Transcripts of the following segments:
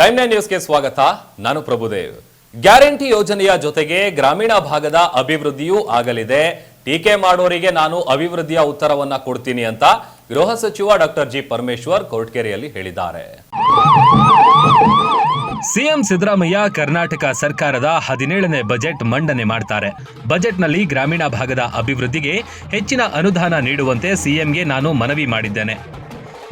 Time nine ನ್ಯೂಸ್ಗೆ ಸ್ವಾಗತ. ನಾನು ಪ್ರಭುದೇವ್. ಗ್ಯಾರಂಟಿ ಯೋಜನೆಯ ಜೊತೆಗೆ ಗ್ರಾಮೀಣ ಭಾಗದ ಅಭಿವೃದ್ಧಿಯೂ ಆಗಲಿದೆ. ಟೀಕೆ ಮಾಡೋರಿಗೆ ನಾನು ಅಭಿವೃದ್ಧಿಯ ಉತ್ತರವನ್ನ ಕೊಡ್ತೀನಿ ಅಂತ ಗೃಹ ಸಚಿವ ಡಾಕ್ಟರ್ ಜಿ ಪರಮೇಶ್ವರ್ ಕೋರ್ಟ್ಕೆರೆಯಲ್ಲಿ ಹೇಳಿದ್ದಾರೆ. ಸಿಎಂ ಸಿದ್ದರಾಮಯ್ಯ ಕರ್ನಾಟಕ ಸರ್ಕಾರದ ಹದಿನೇಳನೇ ಬಜೆಟ್ ಮಂಡನೆ ಮಾಡ್ತಾರೆ. ಬಜೆಟ್ನಲ್ಲಿ ಗ್ರಾಮೀಣ ಭಾಗದ ಅಭಿವೃದ್ಧಿಗೆ ಹೆಚ್ಚಿನ ಅನುದಾನ ನೀಡುವಂತೆ ಸಿಎಂಗೆ ನಾನು ಮನವಿ ಮಾಡಿದ್ದೇನೆ.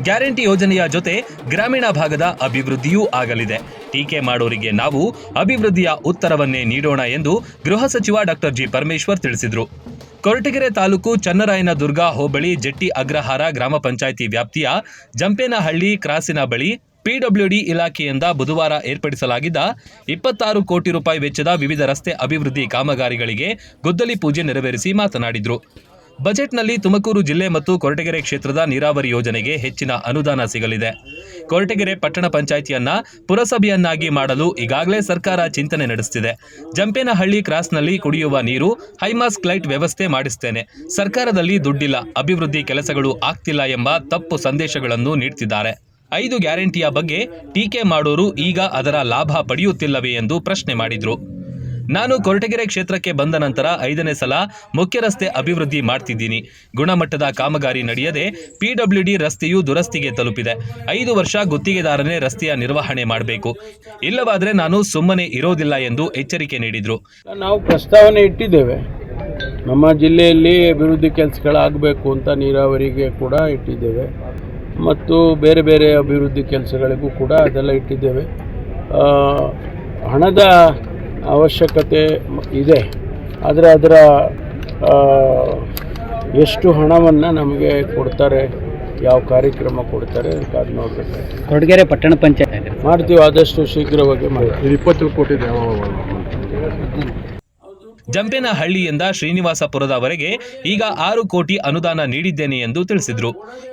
ಗ್ಯಾರಂಟಿ ಯೋಜನೆಯ ಜೊತೆ ಗ್ರಾಮೀಣ ಭಾಗದ ಅಭಿವೃದ್ಧಿಯೂ ಆಗಲಿದೆ. ಟೀಕೆ ಮಾಡೋರಿಗೆ ನಾವು ಅಭಿವೃದ್ಧಿಯ ಉತ್ತರವನ್ನೇ ನೀಡೋಣ ಎಂದು ಗೃಹ ಸಚಿವ ಡಾಕ್ಟರ್ ಜಿ ಪರಮೇಶ್ವರ್ ತಿಳಿಸಿದರು. ಕೊರಟಗೆರೆ ತಾಲೂಕು ಚನ್ನರಾಯನ ಚನ್ನರಾಯನದುರ್ಗ ಹೋಬಳಿ ಜೆಟ್ಟಿ ಅಗ್ರಹಾರ ಗ್ರಾಮ ಪಂಚಾಯಿತಿ ವ್ಯಾಪ್ತಿಯ ಜಂಪೇನಹಳ್ಳಿ ಕ್ರಾಸಿನ ಬಳಿ ಪಿಡಬ್ಲ್ಯೂಡಿ ಇಲಾಖೆಯಿಂದ ಬುಧವಾರ ಏರ್ಪಡಿಸಲಾಗಿದ್ದ ಇಪ್ಪತ್ತಾರು ಕೋಟಿ ರೂಪಾಯಿ ವೆಚ್ಚದ ವಿವಿಧ ರಸ್ತೆ ಅಭಿವೃದ್ಧಿ ಕಾಮಗಾರಿಗಳಿಗೆ ಗುದ್ದಲಿ ಪೂಜೆ ನೆರವೇರಿಸಿ ಮಾತನಾಡಿದರು. ಬಜೆಟ್ನಲ್ಲಿ ತುಮಕೂರು ಜಿಲ್ಲೆ ಮತ್ತು ಕೊರಟಗೆರೆ ಕ್ಷೇತ್ರದ ನೀರಾವರಿ ಯೋಜನೆಗೆ ಹೆಚ್ಚಿನ ಅನುದಾನ ಸಿಗಲಿದೆ. ಕೊರಟಗೆರೆ ಪಟ್ಟಣ ಪಂಚಾಯಿತಿಯನ್ನ ಪುರಸಭೆಯನ್ನಾಗಿ ಮಾಡಲು ಈಗಾಗಲೇ ಸರ್ಕಾರ ಚಿಂತನೆ ನಡೆಸುತ್ತಿದೆ ಜಂಪೇನಹಳ್ಳಿ ಕ್ರಾಸ್ನಲ್ಲಿ ಕುಡಿಯುವ ನೀರು, ಹೈಮಾಸ್ಕ್ ಲೈಟ್ ವ್ಯವಸ್ಥೆ ಮಾಡಿಸ್ತೇನೆ. ಸರ್ಕಾರದಲ್ಲಿ ದುಡ್ಡಿಲ್ಲ, ಅಭಿವೃದ್ಧಿ ಕೆಲಸಗಳು ಆಗ್ತಿಲ್ಲ ಎಂಬ ತಪ್ಪು ಸಂದೇಶಗಳನ್ನು ನೀಡುತ್ತಿದ್ದಾರೆ ಐದು ಗ್ಯಾರಂಟಿಯ ಬಗ್ಗೆ ಟೀಕೆ ಮಾಡೋರು ಈಗ ಅದರ ಲಾಭ ಪಡೆಯುತ್ತಿಲ್ಲವೇ ಎಂದು ಪ್ರಶ್ನೆ ಮಾಡಿದ್ರು. ನಾನು ಕೊರಟಗೆರೆ ಕ್ಷೇತ್ರಕ್ಕೆ ಬಂದ ನಂತರ ಐದನೇ ಸಲ ಮುಖ್ಯ ರಸ್ತೆ ಅಭಿವೃದ್ಧಿ ಮಾಡ್ತಿದ್ದೀನಿ. ಗುಣಮಟ್ಟದ ಕಾಮಗಾರಿ ನಡೆಯದೆ ಪಿಡಬ್ಲ್ಯೂಡಿ ರಸ್ತೆಯು ದುರಸ್ತಿಗೆ ತಲುಪಿದೆ. ಐದು ವರ್ಷ ಗುತ್ತಿಗೆದಾರನೇ ರಸ್ತೆಯ ನಿರ್ವಹಣೆ ಮಾಡಬೇಕು. ಇಲ್ಲವಾದರೆ ನಾನು ಸುಮ್ಮನೆ ಇರೋದಿಲ್ಲ ಎಂದು ಎಚ್ಚರಿಕೆ ನೀಡಿದ್ರು. ನಾವು ಪ್ರಸ್ತಾವನೆ ಇಟ್ಟಿದ್ದೇವೆ. ನಮ್ಮ ಜಿಲ್ಲೆಯಲ್ಲಿ ಅಭಿವೃದ್ಧಿ ಕೆಲಸಗಳಾಗಬೇಕು ಅಂತ ನೀರಾವರಿಗೆ ಕೂಡ ಇಟ್ಟಿದ್ದೇವೆ. ಮತ್ತು ಬೇರೆ ಬೇರೆ ಅಭಿವೃದ್ಧಿ ಕೆಲಸಗಳಿಗೂ ಕೂಡ ಅದೆಲ್ಲ ಇಟ್ಟಿದ್ದೇವೆ. ಹಣದ ಅವಶ್ಯಕತೆ ಮ- ಇದೆ. ಆದರೆ ಅದರ ಎಷ್ಟು ಹಣವನ್ನು ನಮಗೆ ಕೊಡ್ತಾರೆ ಯಾವ ಕಾರ್ಯಕ್ರಮ ಕೊಡ್ತಾರೆ ಅದು ನೋಡಬೇಕು. ಕೊಡಗೇರೆ ಪಟ್ಟಣ ಪಂಚಾಯತ್. ಮಾಡ್ತೀವಿ ಆದಷ್ಟು ಶೀಘ್ರವಾಗಿ ಮಾಡ್ತೀವಿ. ಇಪ್ಪತ್ತು ಕೋಟಿ ಜಂಪೇನಹಳ್ಳಿಯಿಂದ ಶ್ರೀನಿವಾಸಪುರದವರೆಗೆ ಈಗ ಆರು ಕೋಟಿ ಅನುದಾನ ನೀಡಿದ್ದೇನೆ ಎಂದು ತಿಳಿಸಿದರು.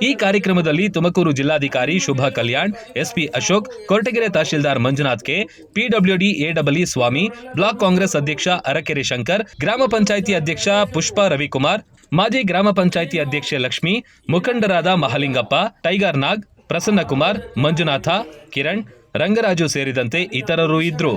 ಈ ಕಾರ್ಯಕ್ರಮದಲ್ಲಿ ತುಮಕೂರು ಜಿಲ್ಲಾಧಿಕಾರಿ Shubha Kalyan, SP Ashok, Koratagere tahsildar Manjunath K, PWD AW Swamy, block Congress ಅಧ್ಯಕ್ಷ ಅರಕೆರೆ ಶಂಕರ್, ಗ್ರಾಮ ಪಂಚಾಯಿತಿ ಅಧ್ಯಕ್ಷ ಪುಷ್ಪ ರವಿಕುಮಾರ್, ಮಾಜಿ ಗ್ರಾಮ ಪಂಚಾಯಿತಿ ಅಧ್ಯಕ್ಷೆ ಲಕ್ಷ್ಮಿ, ಮುಖಂಡರಾದ ಮಹಲಿಂಗಪ್ಪ, ಟೈಗರ್ ನಾಗ್, ಪ್ರಸನ್ನಕುಮಾರ್, ಮಂಜುನಾಥ, ಕಿರಣ್, ರಂಗರಾಜು ಸೇರಿದಂತೆ ಇತರರು ಇದ್ರು.